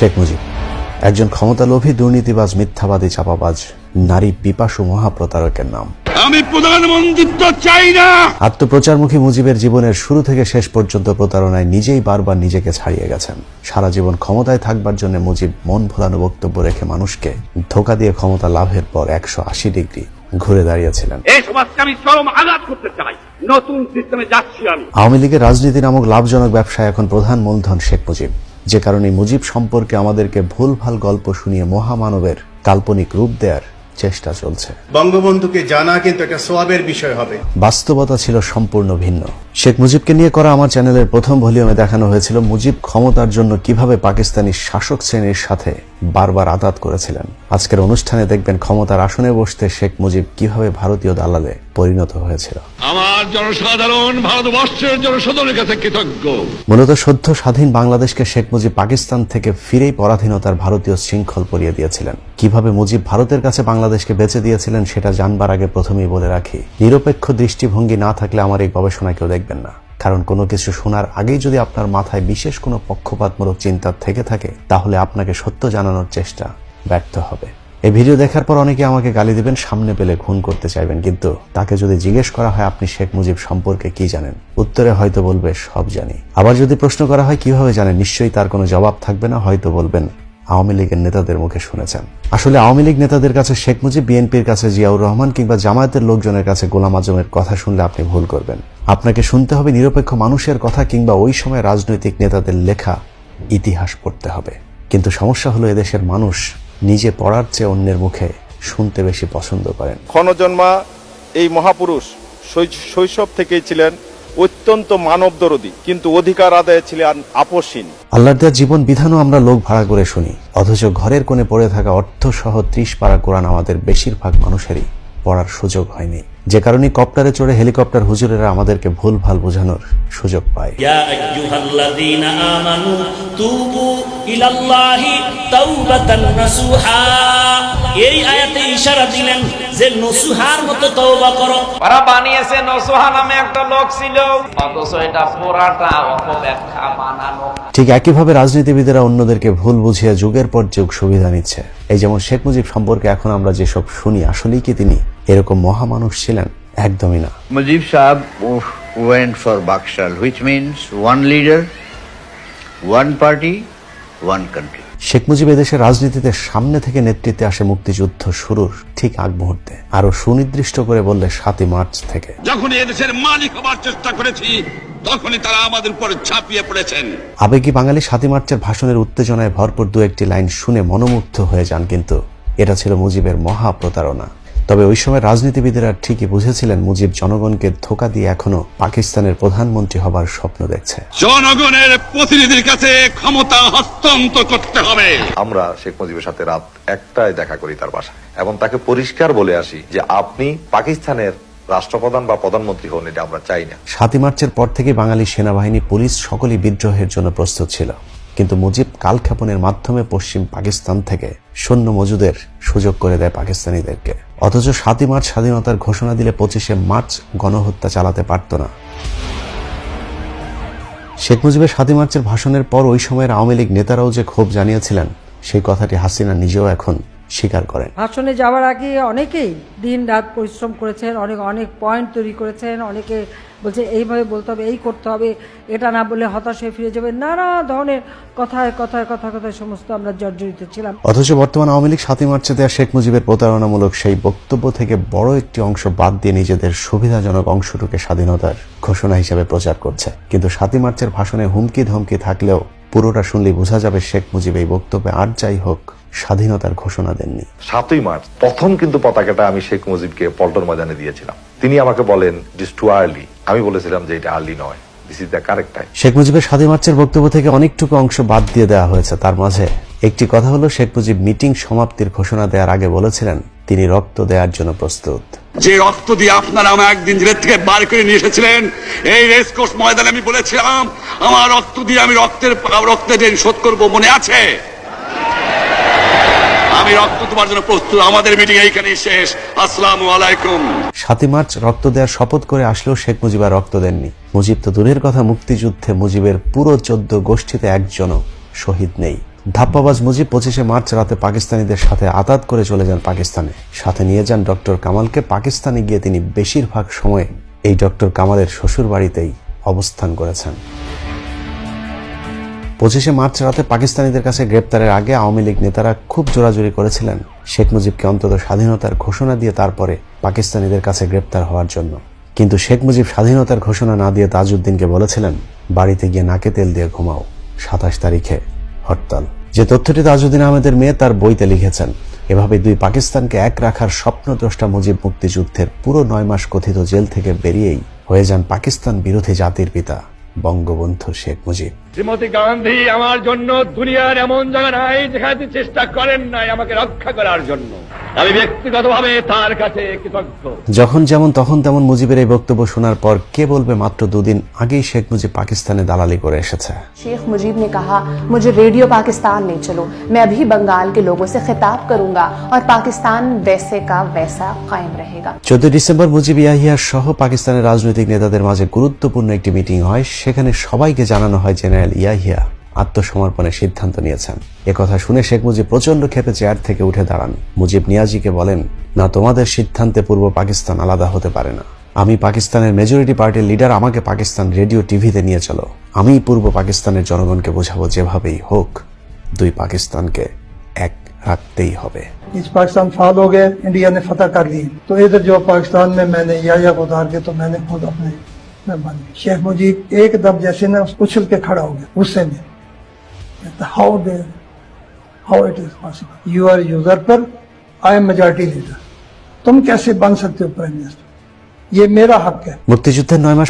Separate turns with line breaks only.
শেখ মুজিব। একজন ক্ষমতালোভী দুর্নীতিবাজ মিথ্যাবাদী চাপাবাজ নারী পিপাসু মহাপ্রতারকের নাম।
আমি প্রধানমন্ত্রিত্ব চাই না!
আত্মপ্রচারমুখী মুজিবের জীবনের শুরু থেকে শেষ পর্যন্ত প্রতারণায় নিজেই বারবার নিজেকে ছাড়িয়ে গেছেন। সারা জীবন ক্ষমতায় থাকবার জন্য মুজিব মন ভোলানো বক্তব্য রেখে মানুষকে ধোকা দিয়ে ক্ষমতা লাভের পর একশো আশি ডিগ্রি ঘুরে দাঁড়িয়েছিলেন।
এই সমাজকে আমি চরম আঘাত করতে চাই। নতুন সিস্টেমে যাচ্ছি আমি।
আওয়ামী লীগের রাজনীতি নামক লাভজনক ব্যবসায় এখন প্রধান মূলধন শেখ মুজিব। যে কারণে মুজিব সম্পর্কে আমাদেরকে ভুল ভালো গল্প শুনিয়ে মহামানবের কাল্পনিক রূপ দেওয়ার চেষ্টা চলছে।
বঙ্গবন্ধুকে জানা কিন্তু একটা সোয়াবের বিষয় হবে।
বাস্তবতা ছিল সম্পূর্ণ ভিন্ন। শেখ মুজিবকে নিয়ে করা আমার চ্যানেলের প্রথম ভলিউমে দেখানো হয়েছিল মুজিব ক্ষমতার জন্য কীভাবে পাকিস্তানি শাসক শ্রেণির সাথে বারবার আঘাত করেছিলেন। আজকের অনুষ্ঠানে দেখবেন ক্ষমতার আসনে বসতে শেখ মুজিব কীভাবে ভারতীয় দালালে পরিণত হয়েছিল।
আমার জনসাধারণ ভারতবর্ষের জনসাধারণের কাছে কৃতজ্ঞ।
মূলত সদ্য স্বাধীন বাংলাদেশকে শেখ মুজিব পাকিস্তান থেকে ফিরেই পরাধীনতার ভারতীয় শৃঙ্খল পরিয়ে দিয়েছিলেন। কীভাবে মুজিব ভারতের কাছে বাংলাদেশকে বেঁচে দিয়েছিলেন সেটা জানবার আগে প্রথমেই বলে রাখি নিরপেক্ষ দৃষ্টিভঙ্গি না থাকলে আমার এই গবেষণা কেউ দেখবেন না। কারণ কোনো কিছু শোনার আগেই যদি আপনার মাথায় বিশেষ কোনো পক্ষপাতমূলক চিন্তা থেকে থাকে, তাহলে আপনাকে সত্য জানানোর চেষ্টা ব্যর্থ হবে। এই ভিডিও দেখার পর অনেকে আমাকে গালি দিবেন, সামনে পেলে খুন করতে চাইবেন, কিন্তু তাকে যদি জিজ্ঞেস করা হয় আপনি শেখ মুজিব সম্পর্কে কি জানেন, উত্তরে হয়তো বলবে, সব জানি। আবার যদি প্রশ্ন করা হয় কীভাবে জানেন, নিশ্চয়ই তার কোনো জবাব থাকবে না, হয়তো বলবেন, আওয়ামী লীগের নেতাদের মুখে শুনেছেন। আসলে আওয়ামী লীগ নেতাদের কাছে শেখ মুজিব, বিএনপির কাছে জিয়াউর রহমান কিংবা জামায়াতের লোকজনের কাছে গোলাম আজমের কথা শুনলে আপনি ভুল করবেন। আপনাকে শুনতে হবে নিরপেক্ষ মানুষের কথা কিংবা ওই সময় রাজনৈতিক নেতাদের লেখা ইতিহাস পড়তে হবে। কিন্তু সমস্যা হলো এদেশের মানুষ নিজে পড়ার চেয়ে অন্যের মুখে শুনতে বেশি পছন্দ করেন।
ক্ষণজন্মা এই মহাপুরুষ শৈশব থেকেই ছিলেন অত্যন্ত মানবদরদী কিন্তু অধিকার আদায় ছিলেন আপসীন
আল্লাহর দেওয়া জীবন বিধানও আমরা লোক ভাড়া করে শুনি। অথচ ঘরের কোণে পড়ে থাকা অর্থ সহ ত্রিশ পাড়া কোরআন আমাদের বেশিরভাগ মানুষেরই পড়ার সুযোগ হয়নি। যে কারণে কপ্টারে চড়ে হেলিকপ্টার হুজুরেরা আমাদেরকে ভুল ভালো বোঝানোর সুযোগ ঠিক একইভাবে রাজনীতিবিদেরা অন্যদেরকে ভুল বুঝিয়ে যুগের পর যুগ সুবিধা নিচ্ছে। এই যেমন শেখ মুজিব সম্পর্কে এখন আমরা যেসব শুনি আসলেই কি তিনি এরকম মহামানুষ ছিলেন একদমই না।
Mujib Saab went for Bakshal, which means one leader, one party, one country.
Sheikh Mujib এদেশের রাজনীতিতে সামনে থেকে নেতৃত্বে আসে মুক্তিযুদ্ধ শুরুর ঠিক আগ মুহূর্তে। আরও সুনির্দিষ্ট করে বললে সাতই মার্চ থেকে।
যখন এদেশের মালিক হবার চেষ্টা করেছি তখনই তারা আমাদের উপর ঝাঁপিয়ে পড়েছেন।
আবেগী বাঙালি সাতই মার্চের ভাষণের উত্তেজনায় ভরপুর দু একটি লাইন শুনে মনোমুগ্ধ হয়ে যান কিন্তু এটা ছিল মুজিবের মহা প্রতারণা তবে ওই সময় রাজনীতিবিদেরা ঠিকই বুঝেছিলেন মুজিব জনগণকে ধোকা দিয়ে এখনও পাকিস্তানের প্রধানমন্ত্রী হবার স্বপ্ন দেখছে।
জনগণের প্রতিনিধির কাছে ক্ষমতা হস্তান্তর করতে হবে।
আমরা শেখ মুজিবের সাথে রাত একটায় দেখা করি তার বাসায় এবং তাকে পরিষ্কার বলে আসি যে আপনি পাকিস্তানের রাষ্ট্রপ্রধান বা প্রধানমন্ত্রী হন এটা আমরা চাই না।
সাতই মার্চের পর থেকে বাঙালি সেনাবাহিনী পুলিশ সকলেই বিদ্রোহের জন্য প্রস্তুত ছিল। কিন্তু মুজিব কালক্ষেপণের মাধ্যমে পশ্চিম পাকিস্তান থেকে সৈন্য মজুদের সুযোগ করে দেয় পাকিস্তানিদেরকে। অথচ সাতই মার্চ স্বাধীনতার ঘোষণা দিলে পঁচিশে মার্চ গণহত্যা চালাতে পারত না। শেখ মুজিবের সাতই মার্চের ভাষণের পর ওই সময়ের আওয়ামী লীগ নেতারাও যে ক্ষোভ জানিয়েছিলেন, সেই কথাটি হাসিনা নিজেও এখন স্বীকার করেন।
ভাষণে যাওয়ার আগে অনেকেই দিন রাত পরিশ্রম করেছেন অনেক অনেক পয়েন্ট তৈরি করেছেন অনেকে বলছে এইভাবে বলতে হবে এই করতে হবে এটা না বলে হতাশ হয়ে ফিরে যাবে নানা ধরনের কথায় কথায় কথা কথায় সমস্ত আমরা জর্জরিত ছিলাম।
অথচ বর্তমান আওয়ামী লীগ সাতই মার্চে দেওয়া শেখ মুজিবের প্রতারণামূলক সেই বক্তব্য থেকে বড় একটি অংশ বাদ দিয়ে নিজেদের সুবিধাজনক অংশটুকে স্বাধীনতার ঘোষণা হিসেবে প্রচার করছে। কিন্তু সাতই মার্চের ভাষণে হুমকি ধমকি থাকলেও পুরোটা শুনলে বোঝা যাবে শেখ মুজিব এই বক্তব্যে আর যাই হোক স্বাধীনতার ঘোষণা দেননি।
সাতই মার্চ প্রথম কিন্তু পতাকাটা আমি শেখ মুজিবকে পল্টন ময়দানে দিয়েছিলাম। তিনি আমাকে বলেন ডিস টু আর্লি আমি বলেছিলাম যে এটা আর্লি নয়। দিস
শেখ মুজিবের সাতই মার্চের বক্তব্য থেকে অনেকটুকু অংশ বাদ দিয়ে দেওয়া হয়েছে। তার মাঝে একটি কথা হলো শেখ মুজিব মিটিং সমাপ্তির ঘোষণা দেওয়ার আগে বলেছিলেন তিনি রক্ত দেওয়ার জন্য প্রস্তুত।
যে রক্ত দিয়ে আপনারা আমার একদিন জেলের থেকে বার করে নিয়ে এসেছিলেন এই রেসকোর্স ময়দানে আমি বলেছিলাম আমার রক্ত দিয়ে আমি রক্তের রক্তের ঋণ শোধ করব মনে আছে? আমি রক্ত তোমার জন্য প্রস্তুত আমাদের মিটিং এইখানেই শেষ। আসসালামু আলাইকুম।
সাতই মার্চ রক্ত দেওয়ার শপথ করে আসলেও শেখ মুজিব আর রক্ত দেননি। মুজিব তো দূরের কথা মুক্তিযুদ্ধে মুজিবের পুরো চোদ্দ গোষ্ঠীতে একজনও শহীদ নেই। ধাপ্পাবাজ মুজিব পঁচিশে মার্চ রাতে পাকিস্তানিদের সাথে আতাত করে চলে যান পাকিস্তানে। সাথে নিয়ে যান ডক্টর কামালকে। পাকিস্তানে গিয়ে তিনি বেশিরভাগ সময় এই ডক্টর কামালের শ্বশুর বাড়িতেই অবস্থান করেছেন। পঁচিশে মার্চ রাতে পাকিস্তানিদের কাছে গ্রেপ্তারের আগে আওয়ামী লীগ নেতারা খুব জোরাজুরি করেছিলেন শেখ মুজিবকে অন্তত স্বাধীনতার ঘোষণা দিয়ে তারপরে পাকিস্তানিদের কাছে গ্রেপ্তার হওয়ার জন্য। কিন্তু শেখ মুজিব স্বাধীনতার ঘোষণা না দিয়ে তাজউদ্দিনকে বলেছিলেন, বাড়িতে গিয়ে নাকে তেল দিয়ে ঘুমাও। সাতাশ তারিখে হরতাল। যে তথ্যটি তাজউদ্দিন আহমেদের মেয়ে তার বইতে লিখেছেন, এভাবে দুই পাকিস্তানকে এক রাখার স্বপ্ন দ্রষ্টা মুজিব মুক্তিযুদ্ধের পুরো নয় মাস কথিত জেল থেকে বেরিয়েই হয়ে যান পাকিস্তান বিরোধী জাতির পিতা বঙ্গবন্ধু শেখ মুজিব।
শ্রীমতী গান্ধী আমার জন্য দুনিয়ার এমন জায়গা নাই যেখানে চেষ্টা করেন নাই আমাকে রক্ষা করার জন্য আমি ব্যক্তিগতভাবে তার কাছে কৃতজ্ঞ
যখন যেমন তখন তেমন মুজিবের এই বক্তব্য শোনার পর কে বলবে মাত্র দুদিন আগেই শেখ মুজিব পাকিস্তানে দালালি করে এসেছে
शेख मुजीब ने कहा मुझे रेडियो पाकिस्तान ले चलो मैं अभी बंगाल के लोगों से खिताब करूंगा और पाकिस्तान वैसे का वैसा कायम रहेगा
চোদ্দ ডিসেম্বর মুজিব ইয়াহিয়া সহ পাকিস্তানের রাজনৈতিক নেতাদের মাঝে গুরুত্বপূর্ণ একটি মিটিং হয় সেখানে সবাইকে জানানো হয় জেনারেল ইয়াহিয়া আত্মসমর্পণের সিদ্ধান্ত নিয়েছেন কথা শুনে শেখ মুজিব প্রচন্ড ক্ষেপে চেয়ার থেকে উঠে দাঁড়ান মুজিব নিয়াজিকে বলেন না তোমাদের সিদ্ধান্তে পূর্ব পাকিস্তান আলাদা হতে পারে না আমি পাকিস্তানের মেজরিটি পার্টির লিডার আমাকে পাকিস্তান রেডিও টিভিতে নিয়ে চলো আমি পূর্ব পাকিস্তানের জনগণকে বোঝাবো যেভাবেই হোক দুই পাকিস্তানকে এক রাখতেই হবে
इस पाकिस्तान फाल हो गए इंडिया ने फतह कर ली तो इधर जो पाकिस्तान में मैंने या को उतार के तो मैंने खुद अपने में बन ली शेख मुजीब एकदम जैसे ना उछल के खड़ा हो गया गुस्से में how they how it is possible you are user पर आई एम मेजोरिटी लीडर तुम कैसे बन सकते हो प्राइम मिनिस्टर ये मेरा हक है
মুক্তিযুদ্ধের নয় মাস